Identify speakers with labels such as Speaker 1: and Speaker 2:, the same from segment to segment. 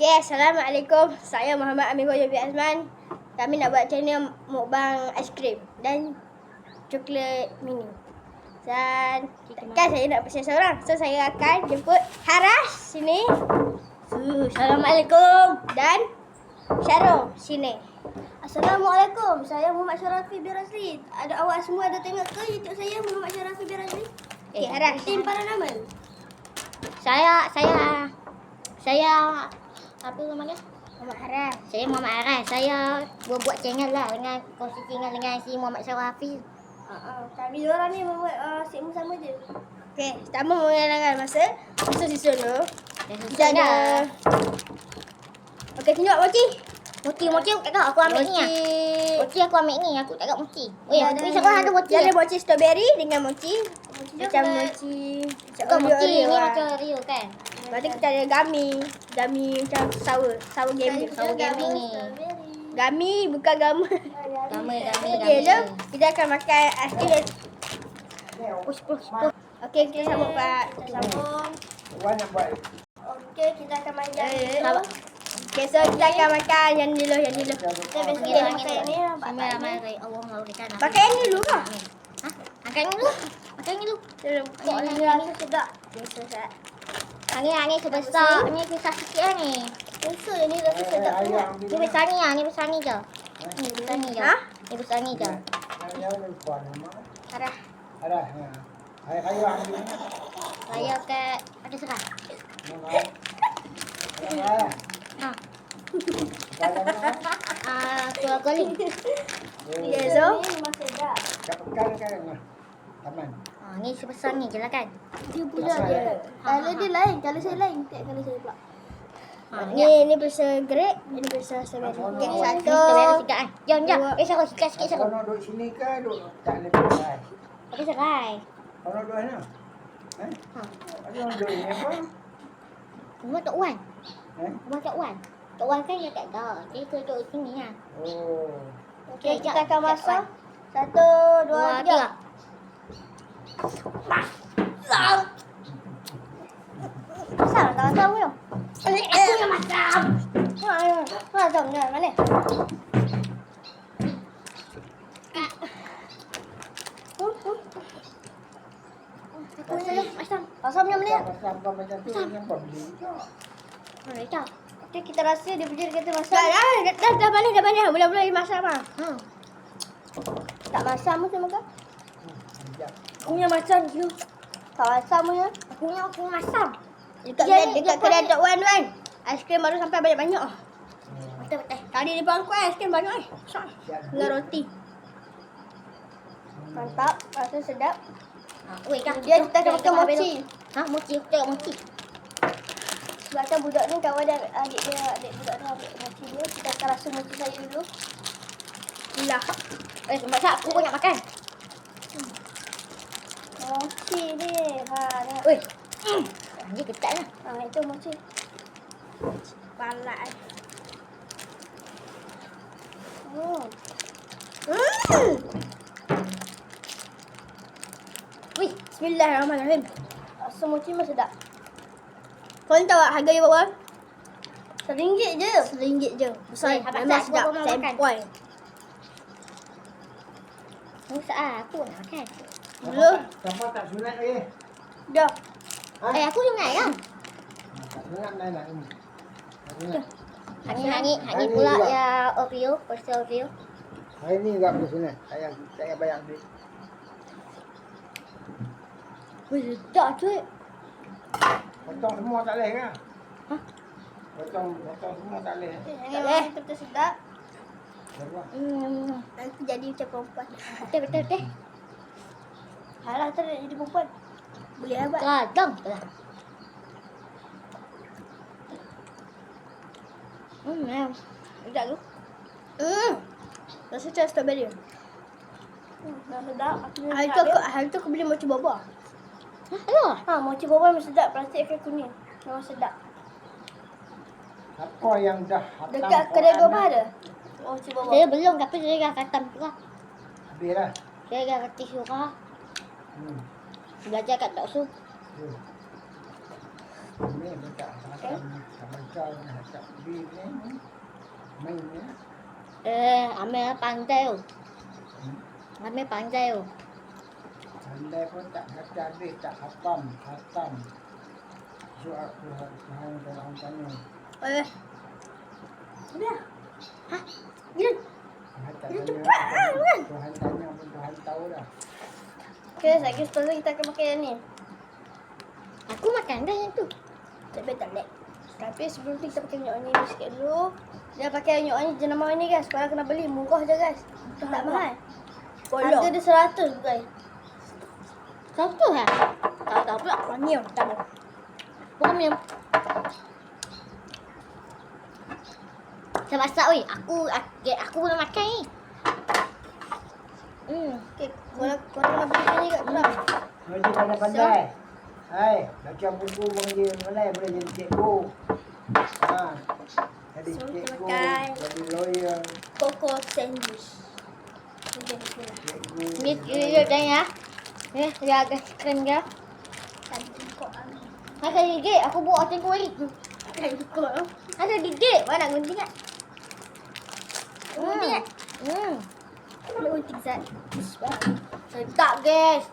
Speaker 1: Okay, Assalamualaikum. Saya Muhammad Amir Hoyo Azman. Kami nak buat channel mukbang aiskrim dan coklat mini. Dan kan saya nak pesan seorang. So saya akan jemput Haras sini. Uh, Assalamualaikum. Dan Syarul sini. Assalamualaikum. Saya Muhammad Syarafi bin Razli. Ada awak semua ada tengok ke YouTube saya Muhammad Syarafi bin Razli? Okay, Haras. Tim para nama.
Speaker 2: Saya saya saya apa namanya?
Speaker 1: Muhammad Haras.
Speaker 2: Saya Muhammad Aras. Saya buat buat channel lah dengan kongsi channel dengan si Muhammad Syarafi.
Speaker 1: Uh, kami dua orang ni membuat uh, segmen sama je. Okey, pertama mengenalkan masa. Masa sana.
Speaker 2: Dan
Speaker 1: Kita ada... Okey, tunjuk Mochi.
Speaker 2: Mochi mochi tak tahu aku ambil ni ah. Mochi aku ambil ni. Aku tak tahu mochi. Oh ya, ni sekarang ada mochi.
Speaker 1: Dia ada
Speaker 2: ya?
Speaker 1: mochi strawberry dengan mochi. Macam mochi.
Speaker 2: Bukan mochi ni
Speaker 1: lah.
Speaker 2: macam Rio kan.
Speaker 1: Lepas tu kita ada gummy. Gummy macam sour. Sour gummy.
Speaker 2: Sour gummy ni.
Speaker 1: Gummy bukan gama.
Speaker 2: Gama gama
Speaker 1: Okey,
Speaker 2: gama.
Speaker 1: jom. Kita akan makan aiskrim.
Speaker 2: Push push push.
Speaker 1: Okey, kita sambung Pak. Kita sambung.
Speaker 3: Wan nak buat
Speaker 1: Okey, kita akan main yang
Speaker 2: Eh,
Speaker 1: dulu. Okey, so kita akan makan yang dulu, yang dulu. Kita makan yang ni. ni?
Speaker 2: rai Allah mau dekat.
Speaker 1: Pakai yang dulu kah?
Speaker 2: Ha? Makan ni dulu. Makan ni dulu.
Speaker 1: Kok ni
Speaker 2: angin,
Speaker 1: rasa sedap. Biasa sedap.
Speaker 2: Angin angin sebesar. Ni besar sikit lah ni.
Speaker 1: Yang ni rasa sedap sangat.
Speaker 2: Ni besar ni ah, ni besar ni je. Ni besar ni je.
Speaker 1: Ha?
Speaker 2: Ni besar ni je.
Speaker 1: Arah.
Speaker 3: Ada. Ha. Ayam kayu ambil.
Speaker 2: Saya kat ada serah. Ha. Ah, keluar kali.
Speaker 1: Okay, so. Memang sedap.
Speaker 3: kat pekan kan. Taman.
Speaker 2: Ha, ni sebesar ni je lah kan.
Speaker 1: Dia
Speaker 3: pula dia.
Speaker 1: Kalau dia lain, kalau saya lain. Tak kalau saya pula.
Speaker 2: Ha,
Speaker 1: Ni ni besar grape, ini besar strawberry. Okey, satu.
Speaker 2: Kita sikit kan. Jom jom. Eh, sarah sikit sikit
Speaker 3: Kau
Speaker 2: sarah.
Speaker 3: nak duduk sini ke duduk tak lebih baik?
Speaker 2: Pakai serai.
Speaker 3: Kau nak duduk mana? Eh?
Speaker 2: Ha.
Speaker 3: Ada orang duduk ni apa?
Speaker 2: Rumah Tok Wan.
Speaker 3: Eh?
Speaker 2: Rumah Tok Wan. Tok Wan kan dia tak ada. Dia ke duduk sini lah.
Speaker 3: Oh.
Speaker 1: Okey, kita akan masak.
Speaker 2: Wan.
Speaker 1: Satu, dua,
Speaker 2: Dua,
Speaker 1: tiga. Masam, masam masam. Ha, ya. Masam ni mana? Hmm, hmm.
Speaker 2: Masam.
Speaker 1: Masam
Speaker 3: kau macam tu ke?
Speaker 2: Ha, dah.
Speaker 1: Okey, kita rasa dia dia kata masam. Dah, balik, dah balik. Mula-mula dia masam ah.
Speaker 2: Ha.
Speaker 1: Tak masam pun sama kan?
Speaker 3: Sekejap.
Speaker 1: Aku punya masam je. Tak masam punya.
Speaker 2: Aku ni aku masam.
Speaker 1: Dekat
Speaker 2: Dia
Speaker 1: kedai, dekat kedai Tok Wan tu kan. Aiskrim baru sampai banyak-banyak. ah.
Speaker 2: Betul betul.
Speaker 1: Tadi di bangku aiskrim banyak eh.
Speaker 3: Siap.
Speaker 1: Dengan roti. Mantap, rasa sedap.
Speaker 2: Ha, weh.
Speaker 1: Dia kita akan makan mochi.
Speaker 2: tu. Ha, mochi. Aku tengok mochi.
Speaker 1: Sebab kan budak ni kawan dia, adik dia, adik budak ni ambil mochi dia. Kita akan rasa mochi saya dulu. Lah.
Speaker 2: Eh, sebab aku banyak makan.
Speaker 1: Mochi ni. Ha, tengok.
Speaker 2: Weh. Hmm. Dia ketat lah.
Speaker 1: Ha, itu mochi. Balak. Hmm. Hmm.
Speaker 2: Wih.
Speaker 1: Bismillahirrahmanirrahim. Rasa mochi memang sedap. Kau tahu tak harga dia berapa? Seringgit je. Seringgit je. Besar.
Speaker 2: Eh,
Speaker 1: Memang sedap.
Speaker 2: gua mau makan.
Speaker 1: Sempoi.
Speaker 2: Musa ah, aku nak makan.
Speaker 1: Belum.
Speaker 3: Siapa tak sunat eh?
Speaker 1: Dah.
Speaker 3: Ha?
Speaker 2: Eh, aku sunat kan?
Speaker 3: Tak sunat naik nak ini.
Speaker 2: Hani hani hani pula ya Oreo, versi Oreo.
Speaker 3: Hari ni juga boleh sunat. Saya saya bayar duit.
Speaker 1: Wih, sedap cuy.
Speaker 3: Potong semua tak boleh kan?
Speaker 2: Ha?
Speaker 3: Potong potong semua tak boleh.
Speaker 1: Tak boleh. Betul sedap.
Speaker 2: Hmm.
Speaker 1: Nanti jadi macam perempuan.
Speaker 2: Betul betul betul.
Speaker 1: Halah, ntar dia jadi perempuan. Boleh abad.
Speaker 2: Kadang lah. Hmm, ya. Sekejap tu.
Speaker 1: Hmm. Rasa macam strawberry. Hmm, dah sedap. Hari tu aku, hari tu aku beli mochi boba.
Speaker 2: Ha, aduh.
Speaker 1: Ha, mochi boba memang sedap. Plastik kan kuning. Memang sedap.
Speaker 3: Apa yang dah hatam
Speaker 1: Dekat kedai boba
Speaker 3: dah?
Speaker 1: ada. Mochi boba.
Speaker 2: Saya belum tapi saya dah katam juga.
Speaker 3: Habis dah.
Speaker 2: Saya dah reti surah.
Speaker 3: Hmm.
Speaker 2: Belajar kat Tok Su.
Speaker 3: Tu. Ini minta hatam sama Kau nak tak beli ni. Main ni.
Speaker 2: Eh, Amir pandai tu. Amir pandai tu.
Speaker 3: Pandai pun tak kata habis, tak hafam, hafam. So aku hang dalam tanya.
Speaker 1: Eh. Dah. Ha? Gila.
Speaker 3: Tuhan tak
Speaker 1: Dia
Speaker 3: tanya.
Speaker 1: cepat lah, kan?
Speaker 3: Tuhan tanya pun Tuhan tahu dah.
Speaker 1: Okay, lagi setelah kita akan pakai yang ni.
Speaker 2: Aku makan dah yang tu.
Speaker 1: Tapi tak lag. Tapi sebelum tu kita pakai minyak wangi ni sikit dulu. Dia pakai minyak wangi jenama ni guys. Korang kena beli. Murah je guys. Tak mahal. Harga dia seratus guys.
Speaker 2: Satu ha?
Speaker 1: Tak tahu pula. Wangi yang pertama.
Speaker 2: Bukan minum. Saya masak weh. Aku aku, aku belum makan ni.
Speaker 1: Hmm. Okay. Korang, korang kena beli ni kat korang.
Speaker 3: Mengaji pandai-pandai. Hai, baca buku mengaji pandai boleh jadi cikgu. Ha. Jadi
Speaker 1: So,
Speaker 3: cikgu, jadi lawyer,
Speaker 1: Coco sandwich. Okay.
Speaker 3: cikgu.
Speaker 2: Ni dia dah ya. Eh, dia agak keren ke?
Speaker 1: Ambil.
Speaker 2: Ada gigit. Aku buat otak lagi.
Speaker 1: Tadi kok.
Speaker 2: Ada gigit.
Speaker 1: Mana nak gunting kat? Gunting kat?
Speaker 2: Hmm.
Speaker 1: Nak gunting Zat.
Speaker 2: Sedap guys.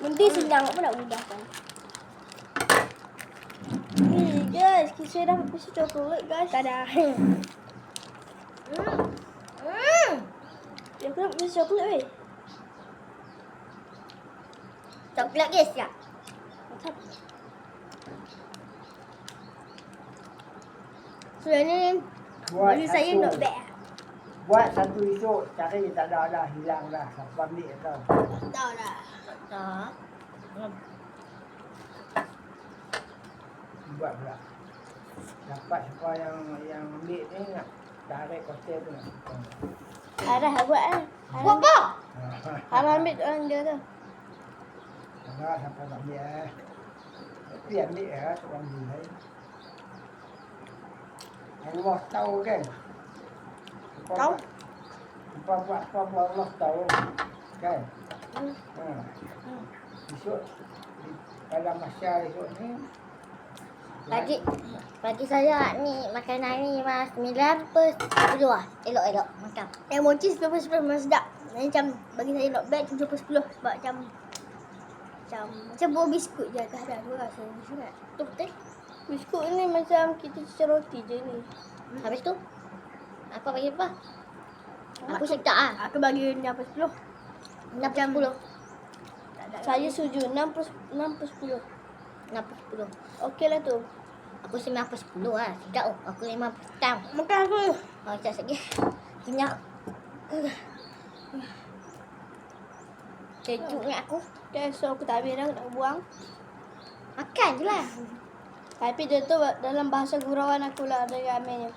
Speaker 1: Gunting senang apa nak mudahkan. Ni guys, kita dah pisi coklat guys. Tak ada.
Speaker 2: Hmm. Hmm.
Speaker 1: Yang kena pisi coklat weh.
Speaker 2: Coklat guys ya.
Speaker 1: Mantap. Sebenarnya
Speaker 3: Buat
Speaker 1: bagi saya not bad lah.
Speaker 3: Buat satu esok, cari tak ada dah, hilang dah. Siapa ambil tau.
Speaker 1: Tak tahu dah.
Speaker 2: Tak.
Speaker 3: Buat pula. Dapat siapa yang yang ambil ni nak tarik kotel tu nak.
Speaker 1: Arah buat lah.
Speaker 2: Buat apa?
Speaker 1: Arah ambil orang dia tu.
Speaker 3: Siapa tak ambil eh. Tapi ambil ya, tak ambil eh. Allah tahu kan?
Speaker 1: Tahu.
Speaker 3: Apa buat apa buat Allah tahu. Kan?
Speaker 1: Hmm.
Speaker 3: Ha. Esok pada masa esok ni
Speaker 2: Pagi pagi saya ni makanan ni mas 9 per 10 lah. Elok-elok makan.
Speaker 1: Yang mochi 10 per 10 memang sedap. Macam bagi saya not bad 7 per 10 sebab macam macam macam buah biskut je atas dah tu lah saya sangat.
Speaker 2: Tu betul.
Speaker 1: Biskut ni macam kita cicir roti je ni.
Speaker 2: Habis tu apa bagi apa? Aku sedap ah.
Speaker 1: Aku bagi 6 per 10.
Speaker 2: 6 per 10.
Speaker 1: Saya setuju 6 per 6 per 10.
Speaker 2: 6 per 10.
Speaker 1: Okey lah tu.
Speaker 2: Aku 9 per 10 lah. Sedap oh. Aku 5 per 10.
Speaker 1: Makan aku.
Speaker 2: Oh, sekejap lagi. Kenyang. Sejuk ni aku.
Speaker 1: Okay, so aku tak habis dah, nak buang.
Speaker 2: Makan je lah.
Speaker 1: Tapi dia tu dalam bahasa gurauan aku lah dari Amin ni.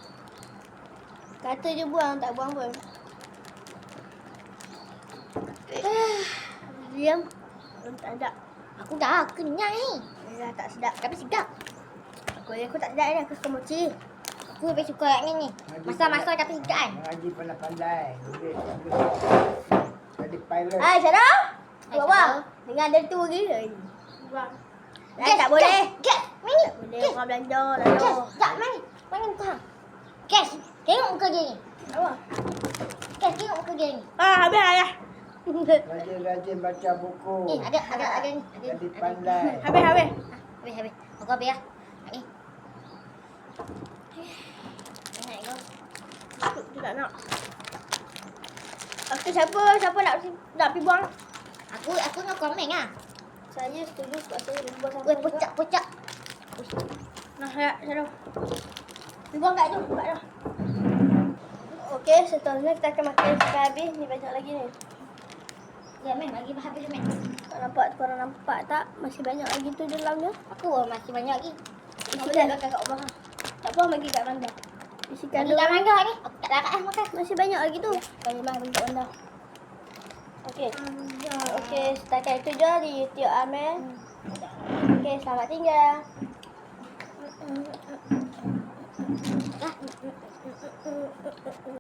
Speaker 1: Kata je buang, tak buang pun. Diam. Tak ada.
Speaker 2: Aku dah kenyang ni.
Speaker 1: Dah tak sedap.
Speaker 2: Tapi sedap.
Speaker 1: Aku aku tak sedap ni. Aku suka mochi.
Speaker 2: Aku lebih suka yang ni. Masa-masa tapi sedap kan.
Speaker 3: mengaji pandai-pandai. Jadi pilot.
Speaker 1: Hai, Syarah.
Speaker 2: Hai,
Speaker 1: Buat apa? Dengar dari tu lagi. Buang. Eh,
Speaker 2: Gas,
Speaker 1: tak boleh.
Speaker 2: Gas, mani.
Speaker 1: Tak boleh. Orang belanja.
Speaker 2: gas.
Speaker 1: Lalu.
Speaker 2: Tak, mani. Mani muka. Gas. Tengok muka dia ni.
Speaker 1: Apa?
Speaker 2: Gas, tengok muka dia ni.
Speaker 1: Ah, habis ayah.
Speaker 3: Rajin-rajin baca buku.
Speaker 2: Eh, ada, ada, ada ni. Ada,
Speaker 3: Jadi
Speaker 2: ada.
Speaker 3: pandai.
Speaker 1: habis, habis.
Speaker 2: Habis, habis. Aku habis lah. Ni. Enak kau.
Speaker 1: Aku tak nak. Aku siapa siapa nak nak pergi buang?
Speaker 2: Aku, aku nak komen lah.
Speaker 1: Saya setuju sebab saya dah buang sampah.
Speaker 2: Weh,
Speaker 1: juga.
Speaker 2: pucak, pucak.
Speaker 1: Nah, ya, Syarah. Pergi buang kat tu, buat dah. Okey, seterusnya kita akan makan sampai habis. Ni banyak lagi ni.
Speaker 2: Ya, men. Bagi habis, men.
Speaker 1: Tak nampak, korang nampak tak? Masih banyak lagi tu dalamnya.
Speaker 2: Aku masih banyak lagi. Aku
Speaker 1: dah.
Speaker 2: dah kat bawah.
Speaker 1: Tak apa, bagi kat Randa. Isikan
Speaker 2: Bagi
Speaker 1: dulu.
Speaker 2: kat mangga ni. Aku tak larat lah makan.
Speaker 1: Masih banyak lagi tu. Bagi bang, bagi kat Randa. Okey. Okey, setakat itu je di YouTube Amel. Okey, selamat tinggal.
Speaker 2: Ah.